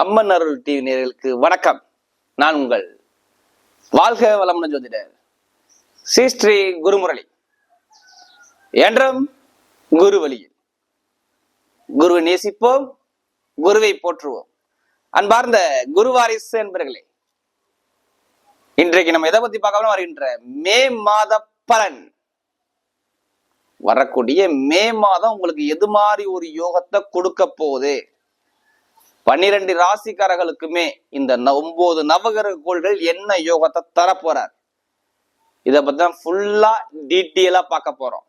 அம்மன் அருள் TV நேர்களுக்கு வணக்கம். நான் உங்கள் வாழ்க வளமுடன் ஜோதிடர் ஸ்ரீ ஸ்ரீ குருமுரளி. என்றும் குரு வழியில் குருவை நேசிப்போம் குருவை போற்றுவோம். அன்பார்ந்த குருவாரிசு என்பர்களே இன்றைக்கு நம்ம எதை பத்தி பார்க்கலாம் வருகின்ற மே மாத பலன். வரக்கூடிய மே மாதம் உங்களுக்கு எது மாதிரி ஒரு யோகத்தை கொடுக்க போகுது? பன்னிரண்டு ராசிக்காரர்களுக்குமே இந்த ந- ஒன்பது நவகிரக கோள்கள் என்ன யோகத்தை தரப்போறார். இதை பத்தி தான் ஃபுல்லா டீட்டெயிலா பார்க்க போறோம்.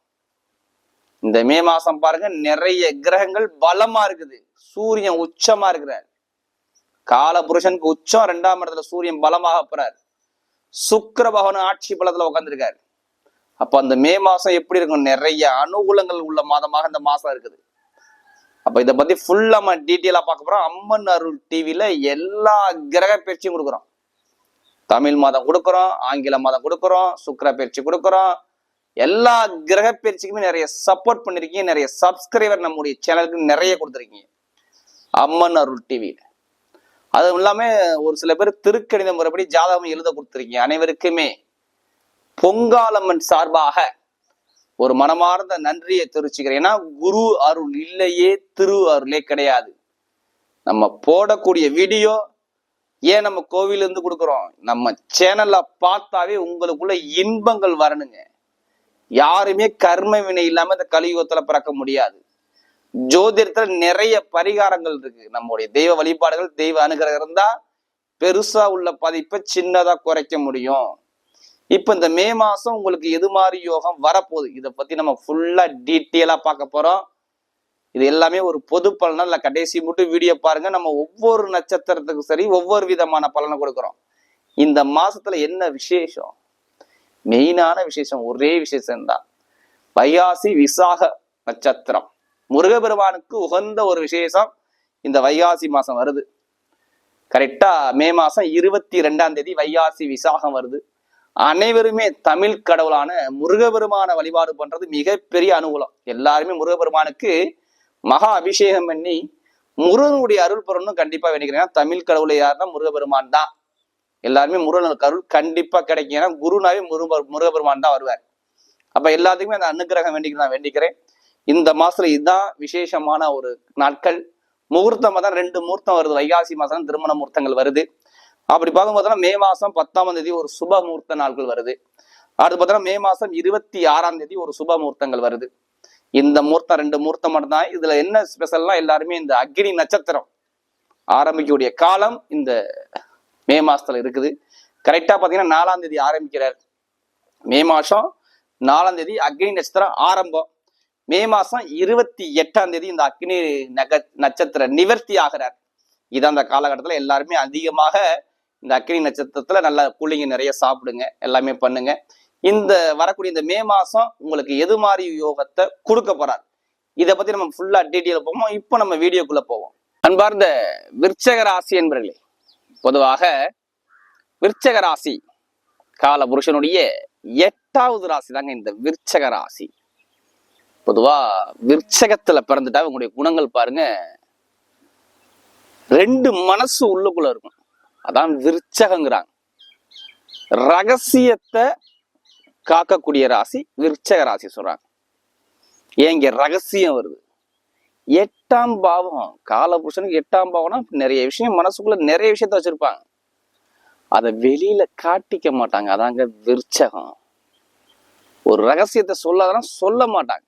இந்த மே மாசம் பாருங்க நிறைய கிரகங்கள் பலமா இருக்குது. சூரியன் உச்சமா இருக்கிறார். கால புருஷனுக்கு உச்சம் ரெண்டாம் இடத்துல சூரியன் பலமாக போறார். சுக்கர பகவான் ஆட்சி பலத்துல உட்காந்துருக்காரு அப்ப அந்த மே மாசம் எப்படி இருக்கும்? நிறைய அனுகூலங்கள் உள்ள மாதமாக இந்த மாசம் இருக்குது. அப்ப இதை பத்தி ஃபுல்லா நம்ம டீட்டெயிலா பார்க்க போறோம். அம்மன் அருள் டிவியில எல்லா கிரக பயிற்சியும் கொடுக்குறோம். தமிழ் மாதம் கொடுக்குறோம் ஆங்கில மாதம் கொடுக்குறோம் சுக்கிர பயிற்சி கொடுக்குறோம். எல்லா கிரக பயிற்சிக்குமே நிறைய சப்போர்ட் பண்ணிருக்கீங்க. நிறைய சப்ஸ்கிரைபர் நம்முடைய சேனலுக்கு நிறைய கொடுத்துருக்கீங்க. அம்மன் அருள் டிவியில அதுவும் இல்லாம ஒரு சில பேர் திருக்கணித முறைப்படி ஜாதகம் எழுத கொடுத்துருக்கீங்க. அனைவருக்குமே பொங்காலம்மன் சார்பாக ஒரு மனமார்ந்த நன்றியை தெரிவிச்சுக்கிறேன். ஏன்னா குரு அருள் இல்லையே திரு அருளே கிடையாது. நம்ம போடக்கூடிய வீடியோ ஏன் நம்ம கோவிலேருந்து கொடுக்குறோம்? நம்ம சேனல்ல பார்த்தாவே உங்களுக்குள்ள இன்பங்கள் வரணுங்க. யாருமே கர்ம வினை இல்லாம இந்த கலியுகத்துல பிறக்க முடியாது. ஜோதிடத்துல நிறைய பரிகாரங்கள் இருக்கு. நம்முடைய தெய்வ வழிபாடுகள் தெய்வ அனுகிரகம் இருந்தா பெருசா உள்ள பதிப்பை சின்னதா குறைக்க முடியும். இப்ப இந்த மே மாசம் உங்களுக்கு எது மாதிரி யோகம் வரப்போகுது? இதை பத்தி நம்ம ஃபுல்லா டீட்டெயிலா பார்க்க போறோம். இது எல்லாமே ஒரு பொது பலனா இல்லை கடைசி மட்டும் வீடியோ பாருங்க. நம்ம ஒவ்வொரு நட்சத்திரத்துக்கும் சரி ஒவ்வொரு விதமான பலனை கொடுக்குறோம். இந்த மாசத்துல என்ன விசேஷம்? மெயினான விசேஷம் ஒரே விசேஷம்தான். வையாசி வைகாசி விசாக நட்சத்திரம். முருகபெருமானுக்கு உகந்த ஒரு விசேஷம் இந்த வைகாசி மாசம் வருது. கரெக்டா மே மாசம் இருபத்தி ரெண்டாம் தேதி வைகாசி விசாகம் வருது. அனைவருமே தமிழ் கடவுளான முருகபெருமான வழிபாடு பண்றது மிகப்பெரிய அனுகூலம். எல்லாருமே முருகபெருமானுக்கு மகா அபிஷேகம் பண்ணி முருகனுடைய அருள் பெறணும் கண்டிப்பா வேண்டிக்கிறேன். ஏன்னா தமிழ் கடவுளை யாருன்னா முருகபெருமான் தான். எல்லாருமே முருகனுக்கு அருள் கண்டிப்பா கிடைக்கும். ஏன்னா குருனாவே முருக முருகபெருமான் தான் வருவார். அப்ப எல்லாத்துக்குமே அந்த அனுக்கிரகம் வேண்டிக்கிறேன் நான் வேண்டிக்கிறேன். இந்த மாசத்துல இதுதான் விசேஷமான ஒரு நாட்கள். முகூர்த்தம் தான் ரெண்டு முகூர்த்தம் வருது. வைகாசி மாசம் திருமண முகூர்த்தங்கள் வருது. அப்படி பார்க்கும்போது மே மாசம் பத்தாம் தேதி ஒரு சுப முகூர்த்த நாட்கள் வருது. அடுத்து பார்த்தோம்னா மே மாசம் இருபத்தி ஆறாம் தேதி ஒரு சுப முகூர்த்தங்கள் வருது. இந்த முகூர்த்தம் ரெண்டு முகூர்த்தம் மட்டும்தான். இதுல என்ன ஸ்பெஷல்னா எல்லாருமே இந்த அக்னி நட்சத்திரம் ஆரம்பிக்கக்கூடிய காலம் இந்த மே மாசத்துல இருக்குது. கரெக்டா பாத்தீங்கன்னா நாலாம் தேதி ஆரம்பிக்கிறார். மே மாசம் நாலாம் தேதி அக்னி நட்சத்திரம் ஆரம்பம். மே மாசம் இருபத்தி எட்டாம் தேதி இந்த அக்னி நக நட்சத்திர நிவர்த்தி ஆகிறார். இது அந்த காலகட்டத்தில் எல்லாருமே அதிகமாக இந்த அக்னி நட்சத்திரத்துல நல்ல கூலிங்க நிறைய சாப்பிடுங்க எல்லாமே பண்ணுங்க. இந்த வரக்கூடிய இந்த மே மாசம் உங்களுக்கு எது மாதிரி யோகத்தை கொடுக்க போறார்? இதை பத்தி நம்ம ஃபுல்லா டீட்டெயில் போவோம் இப்போ நம்ம வீடியோக்குள்ள போவோம். அன்பார்ந்த விற்சக ராசி என்பர்களே பொதுவாக விற்சக ராசி கால புருஷனுடைய எட்டாவது ராசி தாங்க இந்த விற்சக ராசி. பொதுவா விற்சகத்துல பிறந்துட்டா உங்களுடைய குணங்கள் பாருங்க ரெண்டு மனசு உள்ளுக்குள்ள இருக்கும். அதான் விருச்சகங்கிறாங்க. ரகசியத்தை காக்கக்கூடிய ராசி விருச்சக ராசி சொல்றாங்க. ஏங்க ரகசியம் வருது? எட்டாம் பாவம் காலபுருஷனுக்கு எட்டாம் பாவம்னா நிறைய விஷயம் மனசுக்குள்ள நிறைய விஷயத்த வச்சிருப்பாங்க. அதை வெளியில காட்டிக்க மாட்டாங்க. அதாங்க விருச்சகம். ஒரு ரகசியத்தை சொல்லாதான் சொல்ல மாட்டாங்க.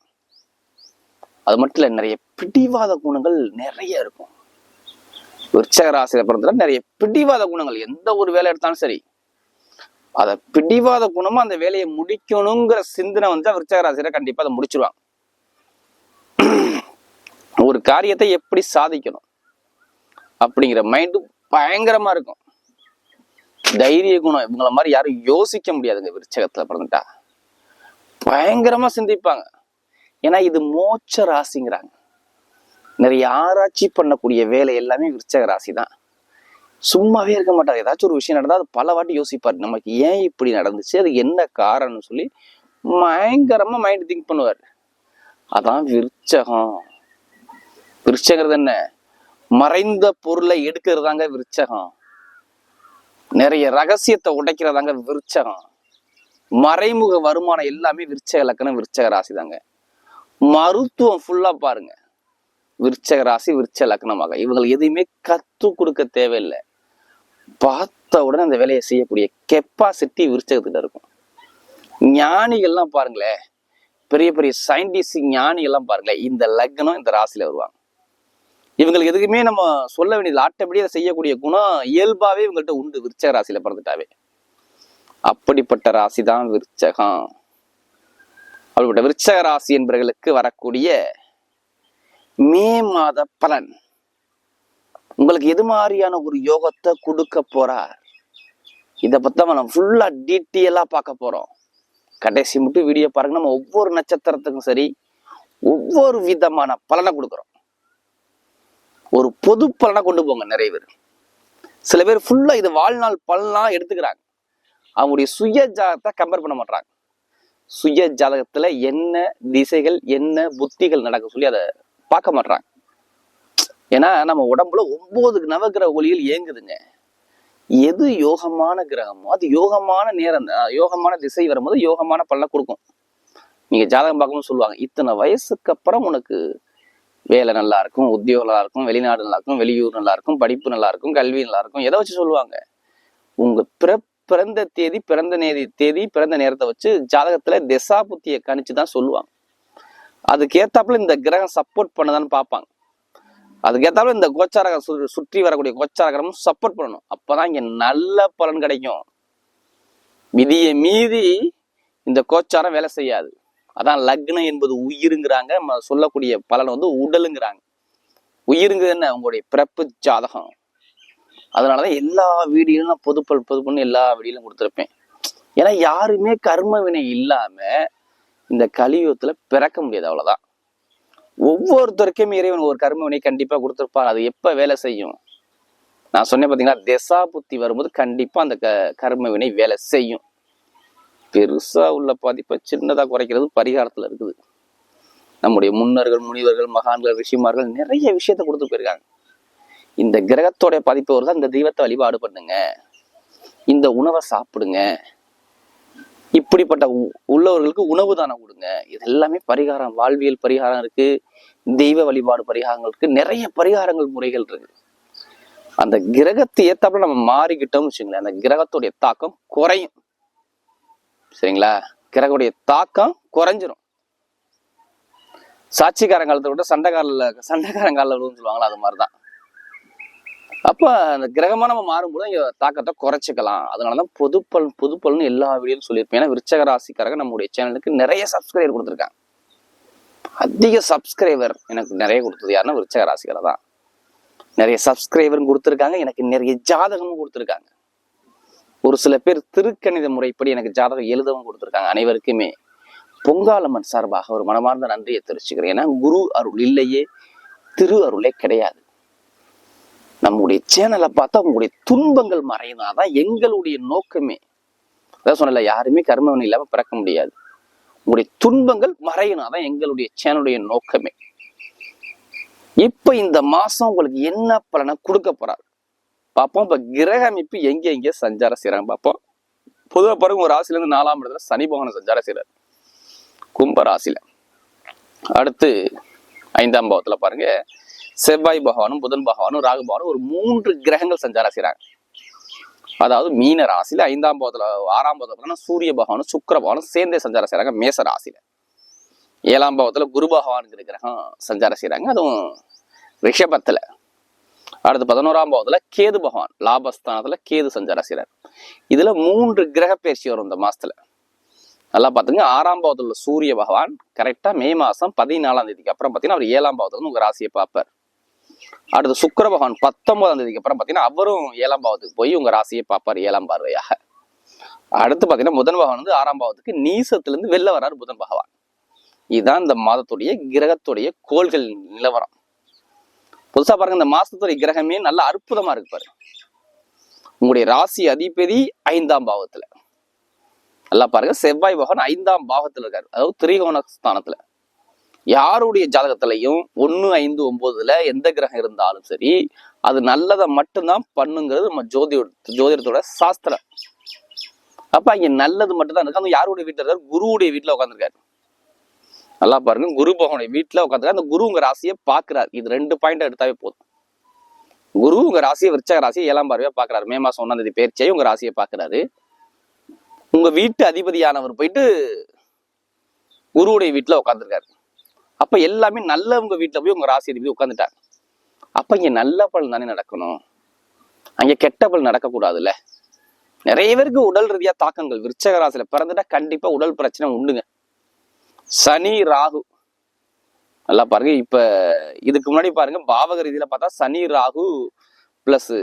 அது மட்டும் இல்லை நிறைய பிடிவாத குணங்கள் நிறைய இருக்கும். விருச்சக ராசியில பிறந்தா நிறைய பிடிவாத குணங்கள். எந்த ஒரு வேலை எடுத்தாலும் சரி. அதை பிடிவாத குணமா அந்த வேலையை முடிக்கணுங்கிற சிந்தனை வந்து விருச்சக ராசியில கண்டிப்பா அதை முடிச்சிருவாங்க. ஒரு காரியத்தை எப்படி சாதிக்கணும்? அப்படிங்கிற மைண்டு பயங்கரமா இருக்கும். தைரிய குணம் இவங்கள மாதிரி யாரும் யோசிக்க முடியாதுங்க விருச்சகத்துல பிறந்துட்டா. பயங்கரமா சிந்திப்பாங்க. ஏன்னா இது மோட்ச ராசிங்கிறாங்க. நிறைய ஆராய்ச்சி பண்ணக்கூடிய வேலை எல்லாமே விருச்சக ராசி தான் சும்மாவே இருக்க மாட்டார். ஏதாச்சும் ஒரு விஷயம் நடந்தால் அது பல வாட்டி யோசிப்பார். நமக்கு ஏன் இப்படி நடந்துச்சு? அது என்ன காரணம்னு சொல்லி பயங்கரமாக மைண்ட் திங்க் பண்ணுவார். அதான் விருச்சகம். விருச்சகிறது என்ன? மறைந்த பொருளை எடுக்கிறதாங்க விருச்சகம். நிறைய ரகசியத்தை உடைக்கிறதாங்க விருச்சகம். மறைமுக வருமானம் எல்லாமே விருச்சக லக்கணம் விருச்சக ராசி தாங்க மருத்துவம் ஃபுல்லாக பாருங்க. விருச்சக ராசி விருச்ச லக்னமாக. இவங்கள் எதையுமே கத்து கொடுக்க தேவையில்லை. பார்த்த உடனே அந்த வேலையை செய்யக்கூடிய கெப்பாசிட்டி விருச்சகத்துக்கிட்ட இருக்கும். ஞானிகள்லாம் பாருங்களேன். பெரிய பெரிய சயின்டிஸ்ட் ஞானிகள்லாம் பாருங்களேன். இந்த லக்னம் இந்த ராசியில வருவாங்க. இவங்களுக்கு எதுக்குமே நம்ம சொல்ல வேண்டியது ஆட்டப்படி செய்யக்கூடிய குணம் இயல்பாகவே இவங்கள்ட்ட உண்டு. விருச்சக ராசியில் பிறந்துட்டாவே. அப்படிப்பட்ட ராசி தான் விருச்சகம். அப்படிப்பட்ட விருச்சக ராசி என்பவர்களுக்கு வரக்கூடிய மே மாத பலன். உங்களுக்கு எது மாதிரியான ஒரு யோகத்தை கொடுக்க போறார்? இதை பத்தி நம்ம ஃபுல்லா டீட்டெயிலா பார்க்க போறோம். கடைசி மட்டும் வீடியோ பாருங்க. நம்ம ஒவ்வொரு நட்சத்திரத்துக்கும் சரி ஒவ்வொரு விதமான பலனை கொடுக்குறோம். ஒரு பொது பலனை கொண்டு போங்க நிறைய பேர். சில பேர் ஃபுல்லா இது வாழ்நாள் பலனா எடுத்துக்கிறாங்க. அவங்களுடைய சுய ஜாதகத்தை கம்பேர் பண்ண மாட்டாங்க சுய ஜாதகத்துல என்ன திசைகள் என்ன புத்திகள் நடக்க சொல்லி அதை பார்க்க மாட்டாங்க ஏன்னா நம்ம உடம்புல ஒன்பது நவகிரக ஒளிகள் இயங்குதுங்க. எது யோகமான கிரகமோ அது யோகமான நேரம் யோகமான திசை வரும்போது யோகமான பலனை கொடுக்கும். நீங்க ஜாதகம் பார்க்கணும்னு சொல்லுவாங்க இத்தனை வயசுக்கு அப்புறம் உனக்கு வேலை நல்லா இருக்கும் உத்தியோகம் நல்லா இருக்கும் வெளிநாடு நல்லா இருக்கும் வெளியூர் நல்லா இருக்கும் படிப்பு நல்லா இருக்கும் கல்வி நல்லா இருக்கும் எதை வச்சு சொல்லுவாங்க? உங்க பிற பிறந்த தேதி பிறந்த நேதி தேதி பிறந்த நேரத்தை வச்சு ஜாதகத்துல திசா புத்தியை கணிச்சு தான் சொல்லுவாங்க. அதுக்கு ஏத்தாப்புல இந்த கிரகம் சப்போர்ட் பண்ணதான்னு பார்ப்பாங்க. அதுக்கேத்தாப்புல இந்த கோச்சாரகம் சுற்றி வரக்கூடிய கோச்சாரகரமும் சப்போர்ட் பண்ணணும். அப்பதான் இங்க நல்ல பலன் கிடைக்கும். விதியை மீறி இந்த கோச்சாரம் வேலை செய்யாது. அதான் லக்னம் என்பது உயிருங்கிறாங்க. நம்ம சொல்லக்கூடிய பலன் வந்து உடலுங்கிறாங்க. உயிருங்கிறது என்ன? உங்களுடைய பிறப்பு ஜாதகம். அதனாலதான் எல்லா வீடியோலும் நான் பொதுப்பல் பொது எல்லா வீடியோலும் கொடுத்துருப்பேன். ஏன்னா யாருமே கர்ம வினை இல்லாம இந்த கலியுகத்துல பிறக்க முடியாது அவ்வளவுதான். ஒவ்வொருத்தருக்கும் இறைவன் ஒரு கர்மவினை கண்டிப்பா கொடுத்துருப்பார் அது எப்ப வேலை செய்யும்? நான் சொன்னேன் பாத்தீங்களா திசா புத்தி வரும்போது கண்டிப்பா அந்த க கர்மவினை வேலை செய்யும். பெருசா உள்ள பாதிப்பை சின்னதா குறைக்கிறது பரிகாரத்துல இருக்குது. நம்முடைய முன்னர்கள் முனிவர்கள் மகான்கள் ரிஷிமார்கள் நிறைய விஷயத்த கொடுத்து போயிருக்காங்க. இந்த கிரகத்தோட பாதிப்பு வருதா? இந்த தெய்வத்தை வழிபாடு பண்ணுங்க. இந்த உணவை சாப்பிடுங்க. இப்படிப்பட்ட உ- உள்ளவர்களுக்கு உணவு தானம் கொடுங்க. இது எல்லாமே பரிகாரம் வாழ்வியல் பரிகாரம் இருக்கு தெய்வ வழிபாடு பரிகாரங்கள் இருக்கு நிறைய பரிகாரங்கள் முறைகள் இருக்கு. அந்த கிரகத்தை ஏத்தாப்புல நம்ம மாறிக்கிட்டோம்னு வச்சுங்களேன் அந்த கிரகத்துடைய தாக்கம் குறையும். சரிங்களா? கிரகத்துடைய தாக்கம் குறைஞ்சிரும். சாட்சிக்காரங்காலத்தை விட சண்டைக்காரில் சண்டைக்காரங்காலில் விழுன்னு சொல்லுவாங்களா அது மாதிரிதான். அப்ப அந்த கிரகமா நம்ம மாறும்போது இங்க தாக்கத்தை குறைச்சிக்கலாம். அதனாலதான் பொதுப்பல் பொதுப்பல்னு எல்லா வீடியோலும் சொல்லியிருப்பேன். ஏன்னா விருச்சக ராசிக்காரங்க நம்முடைய சேனலுக்கு நிறைய சப்ஸ்கிரைபர் கொடுத்துருக்காங்க. அதிக சப்ஸ்கிரைபர் எனக்கு நிறைய கொடுத்தது யாருன்னா விருச்சக ராசிகளை தான். நிறைய சப்ஸ்கிரைபரும் கொடுத்துருக்காங்க. எனக்கு நிறைய ஜாதகமும் கொடுத்துருக்காங்க. ஒரு சில பேர் திருக்கணித முறைப்படி எனக்கு ஜாதகம் எழுதவும் கொடுத்துருக்காங்க அனைவருக்குமே. பொங்காலம்மன் சார்பாக ஒரு மனமார்ந்த நன்றியை தெரிவிச்சுக்கிறேன். ஏன்னா குரு அருள் இல்லையே திரு அருளே கிடையாது. நம்முடைய சேனலை பார்த்தா உங்களுடைய துன்பங்கள் மறையணும் அதான் எங்களுடைய நோக்கமே. அதான் சொன்னல யாருமே கர்மவன் இல்லாம பிறக்க முடியாது. உங்களுடைய துன்பங்கள் மறையணும் அதான் எங்களுடைய சேனலுடைய நோக்கமே. இப்ப இந்த மாசம் உங்களுக்கு என்ன பலனை கொடுக்க போறாரு? பார்ப்போம். இப்ப கிரக அமைப்பு எங்க எங்க சஞ்சாரம் செய்யறாங்க பார்ப்போம். பொதுவாக பாருங்க ஒரு ராசில இருந்து நாலாம் இடத்துல சனி பகவான் சஞ்சாரம் செய்யறாரு கும்ப ராசியில. அடுத்து ஐந்தாம் பாவத்துல பாருங்க செவ்வாய் பகவானும் புதன் பகவானும் ராகு பகவானும் ஒரு மூன்று கிரகங்கள் சஞ்சாரம் செய்கிறாங்க அதாவது மீன ராசியில ஐந்தாம் பாவத்துல ஆறாம் பாவத்துல சூரிய பகவானும் சுக்கர பகவானும் சேர்ந்தே சஞ்சாரம் செய்கிறாங்க மேச ராசியில. ஏழாம் பாவத்துல குரு பகவானுங்கிற கிரகம் சஞ்சாரம் செய்கிறாங்க அதுவும் ரிஷபத்துல. அடுத்து பதினோராம் பாவத்துல கேது பகவான் லாபஸ்தானத்துல கேது சஞ்சாரம் செய்கிறார் இதுல மூன்று கிரக பயிற்சி வரும் இந்த மாசத்துல. நல்லா பார்த்துங்க ஆறாம் பாவத்தில் உள்ள சூரிய பகவான் கரெக்டாக மே மாதம் பதினாலாம் தேதிக்கு அப்புறம் பார்த்தீங்கன்னா அவர் ஏழாம் பாவத்தில் வந்து உங்க ராசியை பார்ப்பார். அடுத்து சுக்கர பகவான் பத்தொன்பதாம் தேதிக்கு அப்புறம் பாத்தீங்கன்னா அவரும் ஏழாம் பாவத்துக்கு போய் உங்க ராசியை பார்ப்பார் ஏழாம் பார்வையாக. அடுத்து பாத்தீங்கன்னா புதன் பகவான் வந்து ஆறாம் பாவத்துக்கு நீசத்துலேருந்து வெளில வர்றார் புதன் பகவான். இதுதான் இந்த மாதத்துடைய கிரகத்துடைய கோள்கள் நிலவரம். புதுசா பாருங்க இந்த மாசத்துடைய கிரகமே நல்ல அற்புதமா இருக்கு பாரு. உங்களுடைய ராசி அதிபதி ஐந்தாம் பாவத்துல. நல்லா பாருங்க செவ்வாய் பகவான் ஐந்தாம் பாவத்துல இருக்காரு. அதாவது திரிகோண ஸ்தானத்துல யாருடைய ஜாதகத்திலையும் ஒன்று ஐந்து ஒன்பதுல எந்த கிரகம் இருந்தாலும் சரி அது நல்லதை மட்டும்தான் பண்ணுங்கிறது நம்ம ஜோதியோட ஜோதிடத்தோட சாஸ்திரம். அப்ப இங்க நல்லது மட்டும்தான் இருக்கு. அந்த யாருடைய வீட்டில் இருக்காரு? குருவுடைய வீட்டில் உட்காந்துருக்காரு நல்லா பாருங்க. குரு பகவனுடைய வீட்டில் உட்காந்துருக்காரு அந்த குரு உங்க ராசியை பாக்குறாரு. இது ரெண்டு பாயிண்ட் எடுத்தாவே போதும். குரு உங்க ராசியை விருச்சக ராசியை ஏழாம் பார்வையா பாக்குறாரு. மே மாசம் ஒன்னாம் தேதி பயிற்சியாய் உங்க ராசியை பாக்குறாரு. உங்க வீட்டு அதிபதியானவர் போயிட்டு குருவுடைய வீட்டில் உட்காந்துருக்காரு அப்ப எல்லாமே நல்லவங்க வீட்டுல போய் உங்க ராசி அதிபதி உட்காந்துட்டாங்க அப்ப இங்க நல்ல பலன் தானே நடக்கணும். அங்க கெட்ட பலன் நடக்கக்கூடாதுல்ல. நிறைய பேருக்கு உடல் ரீதியா தாக்கங்கள் விருச்சக ராசியில பிறந்துட்டா கண்டிப்பா உடல் பிரச்சனை உண்டுங்க. சனி ராகு. நல்லா பாருங்க இப்ப இதுக்கு முன்னாடி பாருங்க பாவக ரீதியில பார்த்தா சனி ராகு பிளஸ்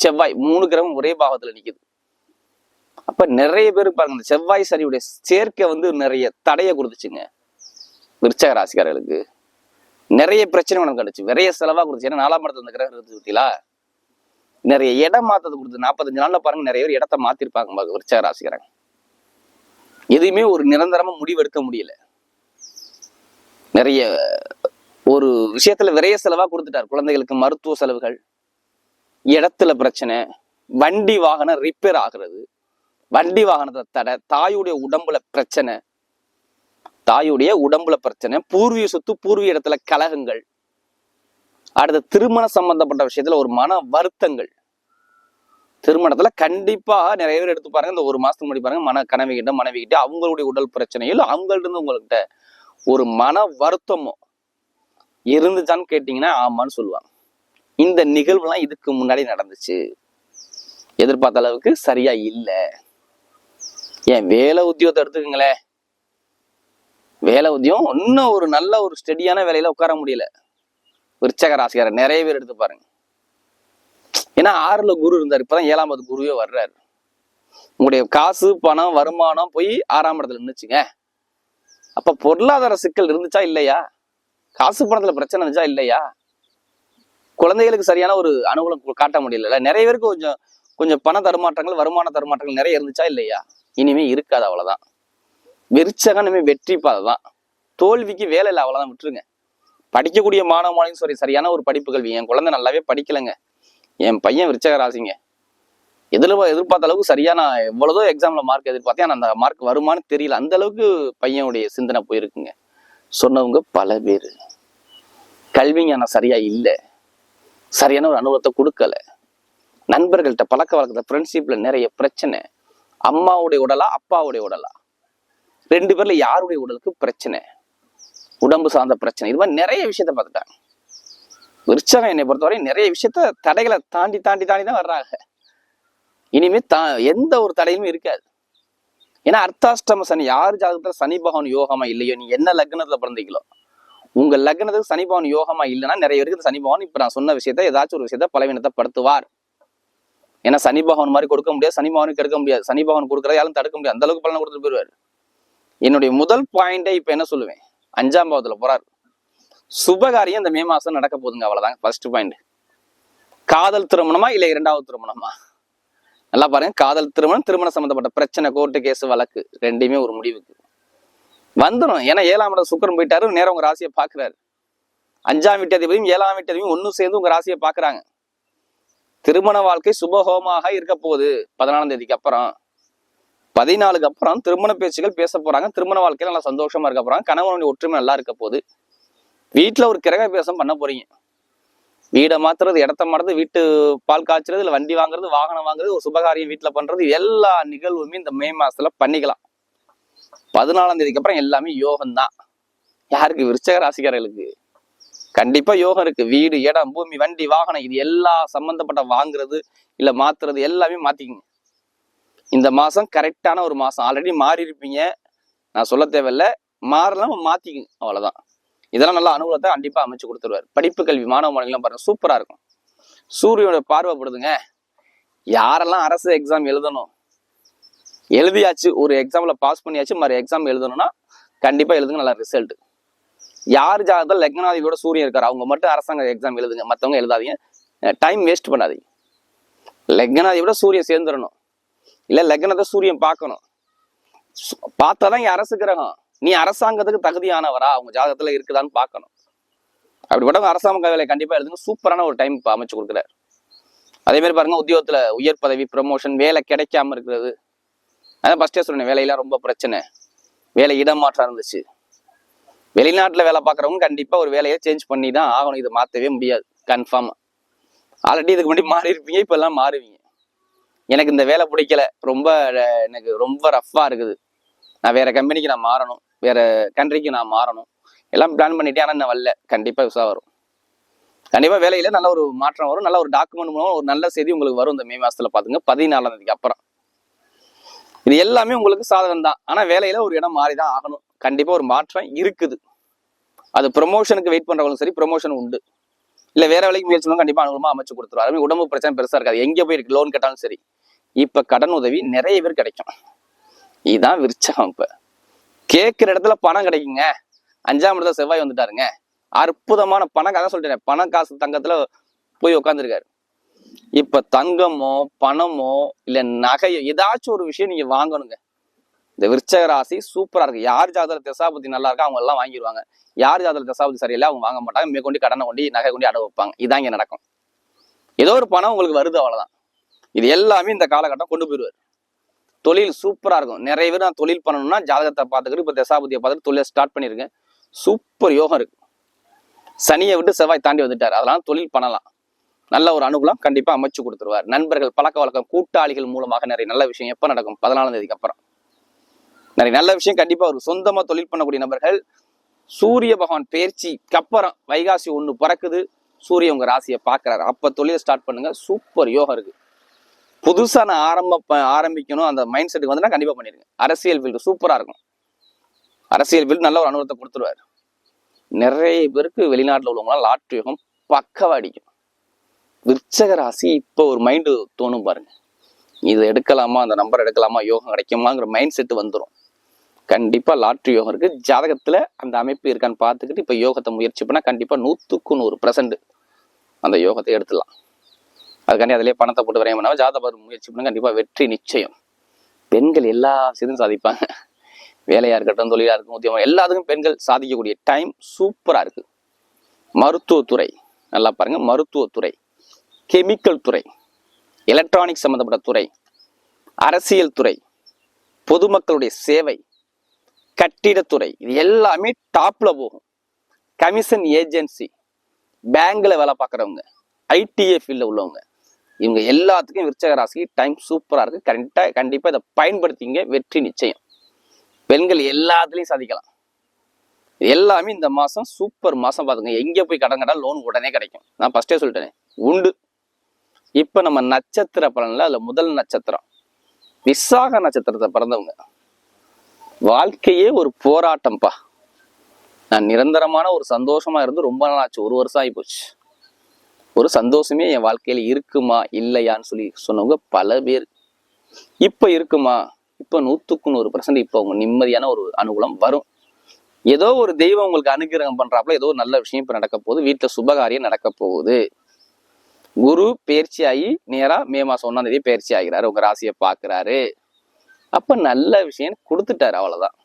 செவ்வாய் மூணு கிரகம் ஒரே பாவத்துல நிக்குது. அப்ப நிறைய பேர் பாருங்க இந்த செவ்வாய் சனியுடைய சேர்க்கை வந்து நிறைய தடையை கொடுத்துச்சுங்க. விருச்சக ராசிக்காரர்களுக்கு நிறைய பிரச்சனை உனக்கு கிடைச்சு நிறைய செலவாக கொடுத்து ஏன்னா நாலாம் இடத்துல இந்த கிரகம் இருந்து பார்த்தீங்களா நிறைய இடம் மாத்தது கொடுத்து நாற்பத்தஞ்சு நாளில் பாருங்க நிறைய பேர் இடத்த மாத்திருப்பாங்க பாருங்க விருச்சக ராசிக்காரங்க. எதையுமே ஒரு நிரந்தரமா முடிவெடுக்க முடியல. நிறைய ஒரு விஷயத்துல விரைய செலவா கொடுத்துட்டார். குழந்தைகளுக்கு மருத்துவ செலவுகள் இடத்துல பிரச்சனை வண்டி வாகனம் ரிப்பேர் ஆகுறது வண்டி வாகனத்தை தடை தாயுடைய உடம்புல பிரச்சனை தாயுடைய உடம்புல பிரச்சனை பூர்வீக சொத்து பூர்வீக இடத்துல கலகங்கள். அடுத்த திருமண சம்பந்தப்பட்ட விஷயத்துல ஒரு மன வருத்தங்கள். திருமணத்துல கண்டிப்பா நிறைய பேர் எடுத்து பாருங்க இந்த ஒரு மாசத்துக்கு முன்னாடி பாருங்க மன கனவி கிட்ட மனைவி கிட்ட அவங்களுடைய உடல் பிரச்சனையில் அவங்கள்ட்ட இருந்து உங்கள்கிட்ட ஒரு மன வருத்தமோ இருந்துச்சான்னு கேட்டீங்கன்னா ஆமான்னு சொல்லுவாங்க. இந்த நிகழ்வுலாம் இதுக்கு முன்னாடி நடந்துச்சு. எதிர்பார்த்த அளவுக்கு சரியா இல்லை. ஏன் வேலை உத்தியோகத்தை எடுத்துக்கங்களேன். வேலை உத்தியோகம் இன்னும் ஒரு நல்ல ஒரு ஸ்டெடியான வேலையில உட்கார முடியல. விருச்சக ராசிக்காரர் நிறைய பேர் எடுத்து பாருங்க. ஏன்னா ஆறுல குரு இருந்தார் இப்பதான் ஏழாம்பது குருவே வர்றாரு. உங்களுடைய காசு பணம் வருமானம் போய் ஆறாம் இடத்துல நின்றுச்சுங்க அப்ப பொருளாதார சிக்கல் இருந்துச்சா இல்லையா? காசு பணத்துல பிரச்சனை இருந்துச்சா இல்லையா? குழந்தைகளுக்கு சரியான ஒரு அனுகூலம் காட்ட முடியல நிறைய பேருக்கு கொஞ்சம் கொஞ்சம் பண தருமாற்றங்கள் வருமான தருமாற்றங்கள் நிறைய இருந்துச்சா இல்லையா? இனிமே இருக்காது அவ்வளவுதான். வெறிச்சகனமே வெற்றி பாதை தான். தோல்விக்கு வேலை இல்லை அவ்வளோதான் விட்டுருங்க. படிக்கக்கூடிய மாணவ மாணவியும் சரி சரியான ஒரு படிப்பு கல்வி என் குழந்தை நல்லாவே படிக்கலைங்க. என் பையன் விருச்சக ராசிங்க. எதில் எதிர்பார்த்த அளவுக்கு சரியா நான் எவ்வளோதோ எக்ஸாமில் மார்க் எதிர்பார்த்தேன் ஆனால் அந்த மார்க் வருமானு தெரியல. அந்த அளவுக்கு பையனுடைய சிந்தனை போயிருக்குங்க. சொன்னவங்க பல பேர். கல்வி ஞானம் சரியா இல்லை. சரியான ஒரு அனுபவத்தை கொடுக்கல. நண்பர்கள்ட்ட பழக்க வழக்கத்தை ஃப்ரெண்ட்ஷிப்பில் நிறைய பிரச்சனை. அம்மாவுடைய உடலா அப்பாவுடைய உடலா? ரெண்டு பேர்ல யாருடைய உடலுக்கு பிரச்சனை? உடம்பு சார்ந்த பிரச்சனை. இது மாதிரி நிறைய விஷயத்த பார்த்துட்டாங்க. விருச்சகம் என்னை பொறுத்தவரை நிறைய விஷயத்த தடைகளை தாண்டி தாண்டி தாண்டி தான் வர்றாங்க. இனிமே தா எந்த ஒரு தடையுமே இருக்காது. ஏன்னா அர்த்தாஷ்டம சனி யார் ஜாதகத்துல சனி பகவான் யோகமா இல்லையோ நீ என்ன லக்னத்துல பிறந்தீங்களோ உங்க லக்னத்துக்கு சனி பகவான் யோகமா இல்லைன்னா நிறைய பேருக்கு இந்த சனி பகவான் இப்ப நான் சொன்ன விஷயத்த ஏதாச்சும் ஒரு விஷயத்த பலவீனத்தை படுத்துவார் ஏன்னா சனி பகவான் மாதிரி கொடுக்க முடியாது சனி பகவானுக்கு எடுக்க முடியாது. சனி பகவான் கொடுக்கறத யாரும் தடுக்க முடியாது. அந்த அளவுக்கு பலனை கொடுத்துட்டு போயிருவாரு என்னுடைய முதல் பாயிண்டே இப்ப என்ன சொல்லுவேன்? அஞ்சாம் பாவத்துல போறார். சுபகாரியம் இந்த மே மாசம் நடக்க போகுதுங்க அவ்வளவுதான் ஃபர்ஸ்ட் பாயிண்ட் காதல் திருமணமா இல்ல இரண்டாவது திருமணமா? நல்லா பாருங்க காதல் திருமணம் திருமணம் சம்பந்தப்பட்ட பிரச்சனை கோர்ட்டு கேஸ் வழக்கு ரெண்டையுமே ஒரு முடிவுக்கு. வந்துடும் ஏன்னா ஏழாம் இடம் சுக்கரன் போயிட்டாரு நேரம் உங்க ராசியை பாக்குறாரு. அஞ்சாம் வீட்டதிபதியும் ஏழாம் வீட்டதிபதியும் ஒன்னும் சேர்ந்து உங்க ராசியை பாக்குறாங்க. திருமண வாழ்க்கை சுபஹோமாக இருக்க போகுது பதினாலாம் தேதிக்கு அப்புறம். பதினாலுக்கு அப்புறம் திருமண பேச்சுகள் பேச போறாங்க. திருமண வாழ்க்கையில நல்லா சந்தோஷமா இருக்க போறாங்க. கணவனுடைய ஒற்றுமை நல்லா இருக்க போகுது. வீட்டுல ஒரு கிரக பேசம் பண்ண போறீங்க. வீடை மாத்துறது இடத்த மாத்துறது வீட்டு பால் காய்ச்சறது இல்லை வண்டி வாங்குறது வாகனம் வாங்குறது ஒரு சுபகாரியம் வீட்டுல பண்றது எல்லா நிகழ்வுமே இந்த மே மாசத்துல பண்ணிக்கலாம். பதினாலாம் தேதிக்கு அப்புறம் எல்லாமே யோகம் தான். யாருக்கு? விருச்சக ராசிக்காரர்களுக்கு. கண்டிப்பா யோகம் இருக்கு. வீடு இடம் பூமி வண்டி வாகனம் இது எல்லா சம்பந்தப்பட்ட வாங்குறது இல்ல மாத்துறது எல்லாமே மாத்திக்கங்க. இந்த மாதம் கரெக்டான ஒரு மாதம் ஆல்ரெடி மாறி இருப்பீங்க நான் சொல்ல தேவையில்ல. மாறலாம் மாத்திக்கங்க அவ்வளோதான் இதெல்லாம் நல்ல அனுகூலத்தை கண்டிப்பாக அமைச்சு கொடுத்துருவார். படிப்பு கல்வி மாணவ மாணவிகள்லாம் பாருங்கள் சூப்பராக இருக்கும். சூரியனோட பார்வைப்படுதுங்க யாரெல்லாம் அரசு எக்ஸாம் எழுதணும்? எழுதியாச்சு ஒரு எக்ஸாமில் பாஸ் பண்ணியாச்சு மறு எக்ஸாம் எழுதணும்னா கண்டிப்பாக எழுதுங்க நல்ல ரிசல்ட் யார் ஜாதகத்தில் லக்னாதிபதியோட சூரியன் இருக்கார். அவங்க மட்டும் அரசாங்க எக்ஸாம் எழுதுங்க. மற்றவங்க எழுதாதீங்க. டைம் வேஸ்ட் பண்ணாதீங்க. லக்னாதிபதியோட சூரியன் சேர்ந்துடணும் இல்லை லக்னத்தை சூரியன் பார்க்கணும். சு- பார்த்தாதான் இங்க அரசு கிரகம். நீ அரசாங்கத்துக்கு தகுதியானவரா அவங்க ஜாதகத்துல இருக்குதான்னு பார்க்கணும். அப்படிப்பட்ட அரசாங்க வேலை கண்டிப்பா எழுதுங்க. சூப்பரான ஒரு டைம் இப்போ அமைச்சு கொடுக்குறாரு. அதே மாதிரி பாருங்க உத்தியோகத்துல உயர் பதவி ப்ரமோஷன் வேலை கிடைக்காம இருக்கிறது. அதான் ஃபர்ஸ்டே சொன்னேன் வேலையெல்லாம் ரொம்ப பிரச்சனை. வேலை இடமாற்றம் இருந்துச்சு. வெளிநாட்டில் வேலை பார்க்குறவங்க கண்டிப்பாக ஒரு வேலையை சேஞ்ச் பண்ணி தான் ஆகணும். இதை மாற்றவே முடியாது. கன்ஃபார்மாக ஆல்ரெடி இதுக்கு முன்னாடி மாறி இருப்பீங்க எல்லாம் மாறுவீங்க. எனக்கு இந்த வேலை பிடிக்கல. ரொம்ப எனக்கு ரொம்ப ரஃப்பாக இருக்குது. நான் வேற கம்பெனிக்கு நான் மாறணும். வேற கண்ட்ரிக்கு நான் மாறணும். எல்லாம் பிளான் பண்ணிட்டேன் ஆனால் நான் வரல. கண்டிப்பாக விசா வரும். கண்டிப்பாக வேலையில் நல்ல ஒரு மாற்றம் வரும். நல்ல ஒரு டாக்குமெண்ட் மூலம் ஒரு நல்ல செய்தி உங்களுக்கு வரும் இந்த மே மாதத்தில் பாத்துங்க. பதினாலாம் தேதிக்கு அப்புறம். இது எல்லாமே உங்களுக்கு சாதகம் தான். ஆனால் வேலையில் ஒரு இடம் மாறி தான் ஆகணும். கண்டிப்பாக ஒரு மாற்றம் இருக்குது. அது ப்ரொமோஷனுக்கு வெயிட் பண்ணுறவங்களும் சரி ப்ரொமோஷன் உண்டு. இல்லை வேற வேலைக்கு முயற்சி கண்டிப்பாக அனுகூலமாக அமைச்சு கொடுத்துருவாரு உடம்பு பிரச்சனை பெருசாக இருக்காது. எங்கே போய் இருக்கு லோன் கேட்டாலும் சரி. இப்ப கடன் உதவி நிறைய பேர் கிடைக்கும். இதுதான் விருச்சகம் இப்ப. கேட்குற இடத்துல பணம் கிடைக்குங்க. அஞ்சாம் இடத்துல செவ்வாய் வந்துட்டாருங்க. அற்புதமான பணம் அதான் சொல்லிட்டேன். பணம் காசு தங்கத்துல போய் உட்காந்துருக்காரு இப்ப தங்கமோ பணமோ இல்ல நகையோ ஏதாச்சும் ஒரு விஷயம் நீங்க வாங்கணுங்க. இந்த விருச்சக ராசி சூப்பரா இருக்கு. யார் ஜாதகத்துல தசாபதி நல்லா இருக்கா அவங்க எல்லாம் வாங்கிடுவாங்க யார் ஜாதகத்துல தசாபதி சரியில்லை அவங்க வாங்க மாட்டாங்க. மேற்கொண்டு கடனை கொண்டு நகை கொண்டு அடவு வைப்பாங்க. இதான் இங்க நடக்கும். ஏதோ ஒரு பணம் உங்களுக்கு வருது அவ்வளவுதான். இது எல்லாமே இந்த காலகட்டம் கொண்டு போயிடுவார். தொழில் சூப்பராக இருக்கும். நிறைய பேர் நான் தொழில் பண்ணணும்னா ஜாதகத்தை பார்த்துக்கிட்டு இப்போ தசாபதியை பார்த்துட்டு தொழிலை ஸ்டார்ட் பண்ணியிருக்கேன். சூப்பர் யோகம் இருக்கு. சனியை விட்டு செவ்வாய் தாண்டி வந்துட்டார். அதெல்லாம் தொழில் பண்ணலாம். நல்ல ஒரு அனுகூலம் கண்டிப்பாக அமைச்சு கொடுத்துருவார். நண்பர்கள் பழக்க வழக்கம் கூட்டாளிகள் மூலமாக நிறைய நல்ல விஷயம் எப்போ நடக்கும்? பதினாலாம் தேதிக்கு அப்புறம். நிறைய நல்ல விஷயம் கண்டிப்பாக ஒரு சொந்தமாக தொழில் பண்ணக்கூடிய நபர்கள் சூரிய பகவான் பயிற்சிக்கு அப்புறம் வைகாசி ஒன்று பிறக்குது. சூரிய உங்கள் ராசியை பார்க்குறாரு. அப்போ தொழிலை ஸ்டார்ட் பண்ணுங்க. சூப்பர் யோகம் இருக்குது புதுசாக நான் ஆரம்ப ப- ஆரம்பிக்கணும் அந்த மைண்ட் செட்டுக்கு வந்து கண்டிப்பாக பண்ணிடுங்க அரசியல் ஃபீல்டு சூப்பராக இருக்கும். அரசியல் ஃபீல்டு நல்ல ஒரு அனுபவத்தை கொடுத்துருவாரு. நிறைய பேருக்கு வெளிநாட்டில் உள்ளவங்களாம் லாட்ரி யோகம் பக்கவா அடிக்கும். விருச்சக ராசி இப்போ ஒரு மைண்டு தோணும் பாருங்க. இதை எடுக்கலாமா? அந்த நம்பர் எடுக்கலாமா? யோகம் கிடைக்குமாங்கிற மைண்ட் செட்டு வந்துடும் கண்டிப்பாக லாட்ரி யோகம் இருக்கு. ஜாதகத்தில் அந்த அமைப்பு இருக்கான்னு பார்த்துக்கிட்டு இப்போ யோகத்தை முயற்சி பண்ணால் கண்டிப்பாக நூற்றுக்கு நூறு பர்சன்ட் அந்த யோகத்தை எடுத்துடலாம். அதுக்காண்டி அதிலே பணத்தை போட்டு வரைய பண்ணாமல் ஜாதக முயற்சி பண்ணா கண்டிப்பாக வெற்றி நிச்சயம். பெண்கள் எல்லா விஷயத்தையும் சாதிப்பாங்க. வேலையாக இருக்கட்டும் தொழிலாக இருக்கும் உத்தியமாக எல்லாத்துக்கும் பெண்கள் சாதிக்கக்கூடிய டைம் சூப்பராக இருக்குது மருத்துவத்துறை நல்லா பாருங்கள் மருத்துவத்துறை கெமிக்கல் துறை எலக்ட்ரானிக் சம்மந்தப்பட்ட துறை அரசியல் துறை பொதுமக்களுடைய சேவை கட்டிடத்துறை இது எல்லாமே டாப்பில் போகும். கமிஷன் ஏஜென்சி பேங்கில் வேலை பார்க்குறவங்க ஐடிஏ ஃபீல்டில் உள்ளவங்க. இவங்க எல்லாத்துக்கும் விருச்சக ராசிக்கு டைம் சூப்பராக இருக்குது கரெக்டாக கண்டிப்பாக இதை பயன்படுத்திங்க. வெற்றி நிச்சயம். பெண்கள் எல்லாத்துலேயும் சாதிக்கலாம். எல்லாமே இந்த மாதம் சூப்பர் மாதம் பார்த்துங்க எங்கே போய் கடன் கட்டால் லோன் உடனே கிடைக்கும். நான் ஃபஸ்ட்டே சொல்லிட்டேனே. உண்டு. இப்போ நம்ம நட்சத்திர பலனில் அதில் முதல் நட்சத்திரம். விசாக நட்சத்திரத்தை பிறந்தவங்க. வாழ்க்கையே ஒரு போராட்டம்ப்பா. நான் நிரந்தரமான ஒரு சந்தோஷமாக இருந்து ரொம்ப நாள் ஆச்சு. ஒரு வருஷம் ஆகி போச்சு. ஒரு சந்தோஷமே என் வாழ்க்கையில் இருக்குமா இல்லையான்னு சொல்லி சொன்னவங்க பல பேர். இப்போ இருக்குமா? இப்போ நூற்றுக்கு நூறு பர்சன்ட் இப்போ அவங்க நிம்மதியான ஒரு அனுகூலம் வரும். ஏதோ ஒரு தெய்வம் உங்களுக்கு அனுகிரகம் பண்ணுறாப்புல ஏதோ ஒரு நல்ல விஷயம் இப்போ நடக்க போகுது. வீட்டில் சுபகாரியம் நடக்க போகுது. குரு பயிற்சி ஆகி நேராக மே மாதம் ஒன்னாம் தேதி பயிற்சி ஆகிறாரு உங்கள் ராசியை பார்க்குறாரு அப்போ நல்ல விஷயம் கொடுத்துட்டாரு அவ்வளோதான்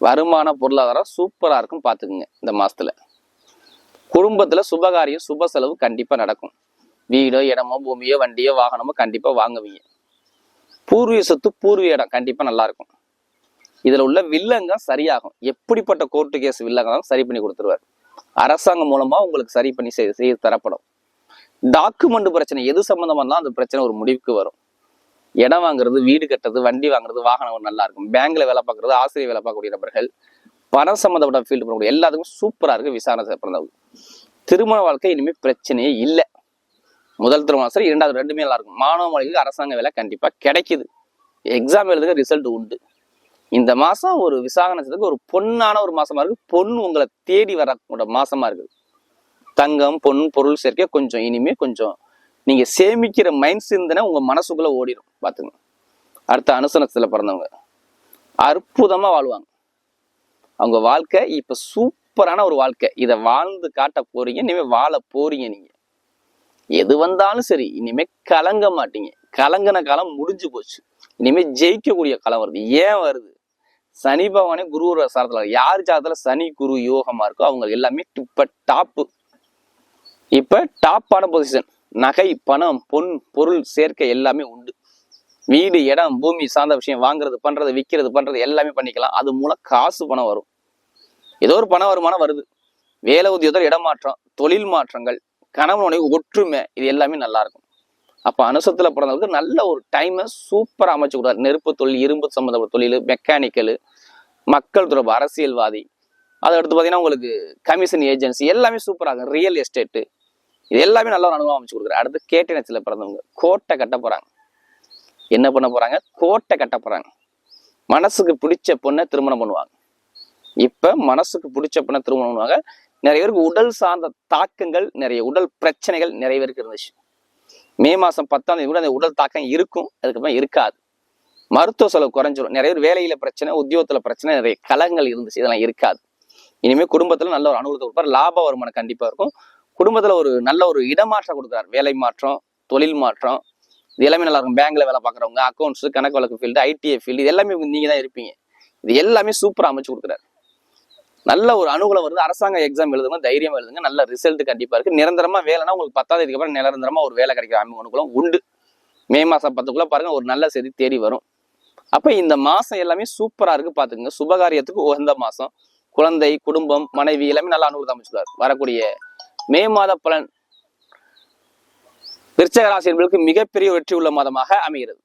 வருமான பொருளாதாரம் சூப்பராக இருக்கும் பார்த்துக்குங்க இந்த மாதத்தில் குடும்பத்துல சுபகாரியம் சுப செலவு கண்டிப்பா நடக்கும். வீடோ இடமோ பூமியோ வண்டியோ வாகனமோ கண்டிப்பா வாங்குவீங்க. பூர்வீக சொத்து பூர்வீக இடம் கண்டிப்பா நல்லா இருக்கும். இதுல உள்ள வில்லங்கம் சரியாகும். எப்படிப்பட்ட கோர்ட்டு கேஸ் வில்லங்கம் சரி பண்ணி கொடுத்துருவாரு. அரசாங்கம் மூலமா உங்களுக்கு சரி பண்ணி செய்து செய்து தரப்படும். டாக்குமெண்ட் பிரச்சனை எது சம்பந்தமா இருந்தாலும் அந்த பிரச்சனை ஒரு முடிவுக்கு வரும். இடம் வாங்குறது வீடு கட்டுறது வண்டி வாங்குறது வாகனம் நல்லா இருக்கும். பேங்க்ல வேலை பார்க்கறது ஆசிரியர் வேலை பார்க்கக்கூடிய நபர்கள் பணம் சம்மந்தப்பட்ட ஃபீல்டு பண்ணக்கூடிய எல்லாத்துக்கும் சூப்பராக இருக்கு. விசாரணை பிறந்தவங்க திருமண வாழ்க்கை இனிமேல் பிரச்சனையே இல்லை. முதல் திருமணம் சரி இரண்டாவது ரெண்டுமே நல்லா இருக்கும் மாணவ மாணவிகளுக்கு அரசாங்க வேலை கண்டிப்பாக கிடைக்குது. எக்ஸாம் எழுதுக்கு ரிசல்ட் உண்டு. இந்த மாதம் ஒரு விசாகனத்துக்கு ஒரு பொன்னான ஒரு மாசமா இருக்கு. பொண்ணு உங்களை தேடி வர மாசமா இருக்குது தங்கம் பொன் பொருள் சேர்க்கை கொஞ்சம் இனிமே கொஞ்சம் நீங்க சேமிக்கிற மைண்ட் சிந்தனை உங்க மனசுக்குள்ள ஓடிடும் பாத்துங்க அடுத்த அனுசனத்துல பிறந்தவங்க. அற்புதமா வாழ்வாங்க. அவங்க வாழ்க்கை இப்ப சூப்பரான ஒரு வாழ்க்கை. இதை வாழ்ந்து காட்ட போறீங்க இனிமே வாழ போறீங்க நீங்க. எது வந்தாலும் சரி இனிமே கலங்க மாட்டீங்க. கலங்கின காலம் முடிஞ்சு போச்சு. இனிமே ஜெயிக்கக்கூடிய காலம் வருது. ஏன் வருது? சனி பகவானே குரு சாரத்துல யார் சாரத்துல? சனி குரு யோகமா இருக்கோ அவங்க எல்லாமே இப்ப டாப்பு இப்ப டாப்பான பொசிஷன் நகை பணம் பொன் பொருள் சேர்க்கை எல்லாமே உண்டு. வீடு இடம் பூமி சார்ந்த விஷயம் வாங்குறது பண்றது விற்கிறது பண்றது எல்லாமே பண்ணிக்கலாம். அது மூலம் காசு பணம் வரும். ஏதோ ஒரு பண வருமானம் வருது. வேலை உத்தியோகத்தில் இடமாற்றம் தொழில் மாற்றங்கள் கணவனுடைய ஒற்றுமை இது எல்லாமே நல்லா இருக்கும் அப்போ அனுசத்தில் பிறந்தவருக்கு நல்ல ஒரு டைமை சூப்பராக அமைச்சு கொடுத்தாரு. நெருப்பு தொழில் இரும்பு சம்மந்தப்பட்ட தொழில் மெக்கானிக்கல் மக்கள் தொடர்பு அரசியல்வாதி. அதை அடுத்து பார்த்தீங்கன்னா உங்களுக்கு கமிஷன் ஏஜென்சி எல்லாமே சூப்பராக இருக்கும். ரியல் எஸ்டேட்டு இது எல்லாமே நல்ல ஒரு அனுபவம் அமைச்சு கொடுக்குறாரு. அடுத்து கேட்ட பிறந்தவங்க கோட்டை கட்ட போகிறாங்க என்ன பண்ண போகிறாங்க கோட்டை கட்ட போகிறாங்க மனசுக்கு பிடிச்ச பொண்ணை திருமணம் பண்ணுவாங்க. இப்ப மனசுக்கு பிடிச்ச பொண்ணை திருமணம் பண்ணுவாங்க நிறைய பேருக்கு உடல் சார்ந்த தாக்கங்கள் நிறைய உடல் பிரச்சனைகள் நிறைய பேருக்கு இருந்துச்சு. மே மாசம் பத்தாம் தேதி கூட அந்த உடல் தாக்கம் இருக்கும் அதுக்கப்புறம் இருக்காது. மருத்துவ செலவு குறைஞ்சிரும். நிறைய பேர் வேலையில பிரச்சனை உத்தியோகத்துல பிரச்சனை நிறைய கலங்கள் இருந்துச்சு. இதெல்லாம் இருக்காது. இனிமே குடும்பத்துல நல்ல ஒரு அனுகூலத்தை கொடுப்பார். லாப வருமானம் கண்டிப்பா இருக்கும். குடும்பத்துல ஒரு நல்ல ஒரு இடமாற்றம் கொடுக்குறாரு. வேலை மாற்றம் தொழில் மாற்றம். இது எல்லாமே நல்லா இருக்கும். பேங்க்ல வேலை பார்க்குறவங்க அக்கௌண்ட்ஸ் கணக்கு வழக்கு ஃபீல்டு ஐடிஐ ஃபீல்டு இது எல்லாமே நீங்க தான் இருப்பீங்க. இது எல்லாமே சூப்பரா அமைச்சு கொடுக்குறாரு. நல்ல ஒரு அனுகூலம் வருது அரசாங்க எக்ஸாம் எழுதுங்க தைரியம் எழுதுங்க நல்ல ரிசல்ட் கண்டிப்பா இருக்கு. நிரந்தரமா வேலைன்னா உங்களுக்கு பத்தாவது தேதிக்கு அப்புறம் நிரந்தரமா ஒரு வேலை கிடைக்கிற அமைப்பு அனுகூலம் உண்டு. மே மாசம் பத்துக்குள்ள பாருங்க ஒரு நல்ல செய்தி தேடி வரும். அப்ப இந்த மாசம் எல்லாமே சூப்பரா இருக்கு பாத்துக்கங்க. சுபகாரியத்துக்கு உகந்த மாசம். குழந்தை குடும்பம் மனைவி எல்லாமே நல்ல அனுகூலம் அமைச்சுள்ளார் வரக்கூடிய மே மாத பலன். விருச்சக ராசி என்பதற்கு மிகப்பெரிய வெற்றி உள்ள மாதமாக அமைகிறது.